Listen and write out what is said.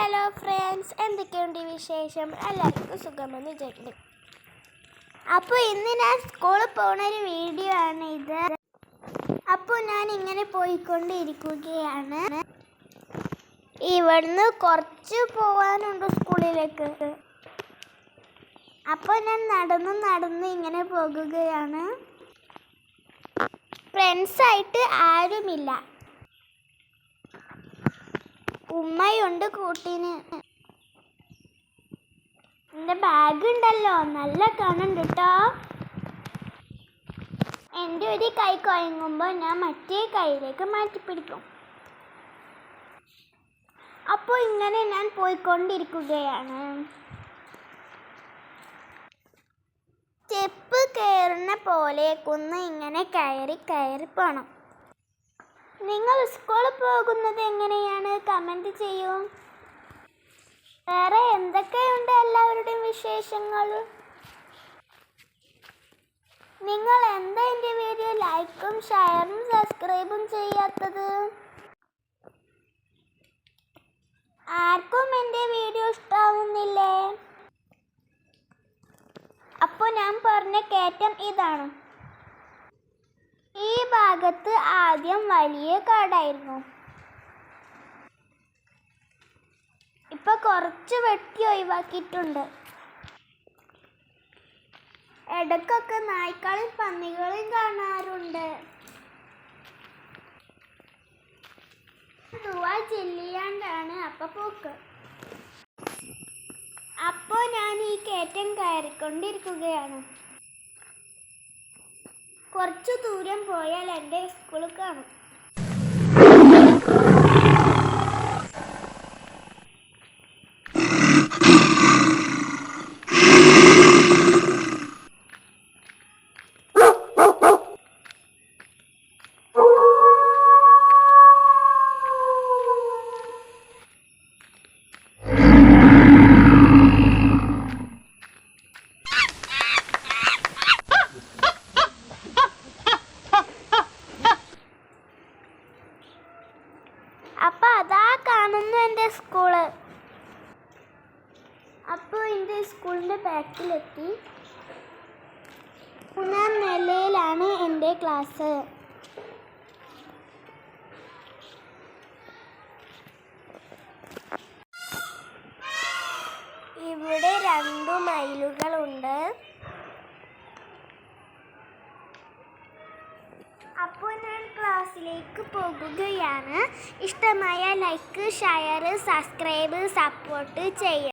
Hello friends എന്തൊക്കെയുണ്ട് വിശേഷം? എല്ലാവർക്കും സുഖമെന്ന് വിചാരിക്കുന്നു. അപ്പോൾ ഇന്ന് ഞാൻ സ്കൂളിൽ പോകുന്ന ഒരു വീഡിയോ ആണ് ഇത്. അപ്പോൾ ഞാൻ ഇങ്ങനെ പോയിക്കൊണ്ടിരിക്കുകയാണ്. ഇവിടുന്ന് കുറച്ച് പോകാനുണ്ട് സ്കൂളിലേക്ക്. അപ്പോൾ ഞാൻ നടന്ന് നടന്ന് ഇങ്ങനെ പോകുകയാണ്. ഫ്രണ്ട്സായിട്ട് ആരുമില്ല. ഉമ്മയുണ്ട് കൂട്ടിന്. എന്റെ ബാഗ് ഉണ്ടല്ലോ നല്ല കാണുന്നുണ്ട് കേട്ടോ എന്റെ ഒരു കൈ കുഴങ്ങുമ്പോൾ ഞാൻ മറ്റേ കൈയിലേക്ക് മാറ്റിപ്പിടിക്കും. അപ്പോൾ ഇങ്ങനെ ഞാൻ പോയിക്കൊണ്ടിരിക്കുകയാണ്. സ്റ്റെപ്പ് കയറുന്ന പോലെ കുന്ന് ഇങ്ങനെ കയറി കയറി പോണം. നിങ്ങൾ സ്കൂളിൽ പോകുന്നത് എങ്ങനെയാണ്? കമന്റ് ചെയ്യൂ. വേറെ എന്തൊക്കെയുണ്ട് എല്ലാവരുടെയും വിശേഷങ്ങൾ? നിങ്ങൾ എന്താ എന്റെ വീഡിയോ ലൈക്കും ഷെയറും സബ്സ്ക്രൈബും ചെയ്യാത്തത്? ആർക്കും എന്റെ വീഡിയോ ഇഷ്ടാവുന്നില്ലേ? അപ്പോൾ ഞാൻ പറഞ്ഞ കയറ്റം ഇതാണ്. ഈ ഭാഗത്ത് ആദ്യം വലിയ കാടായിരുന്നു. ഇപ്പൊ കുറച്ച് വെട്ടി ഒഴിവാക്കിയിട്ടുണ്ട്. ഇടക്കൊക്കെ നായ്ക്കളും പന്നികളും കാണാറുണ്ട്. ചെല്ലിയാണ്ടാണ് അപ്പൊ പോക്ക്. അപ്പോ ഞാൻ ഈ കയറ്റം കയറിക്കൊണ്ടിരിക്കുകയാണ്. കുറച്ചു ദൂരം പോയാൽ എന്റെ സ്കൂൾ കാണും. അപ്പൊ അതാ കാണുന്നു എന്റെ സ്കൂൾ അപ്പോൾ എന്റെ സ്കൂളിന്റെ ബാക്കിലെത്തി മൂന്നാം നിലയിലാണ് എന്റെ ക്ലാസ് ഇവിടെ രണ്ടു മൈലുകളുണ്ട് അപ്പോൾ ഞാൻ ക്ലാസ്സിലേക്ക് പോകുകയാണ്. ഇഷ്ടമായ ലൈക്ക് ഷെയർ സബ്സ്ക്രൈബ് സപ്പോർട്ട് ചെയ്യുക.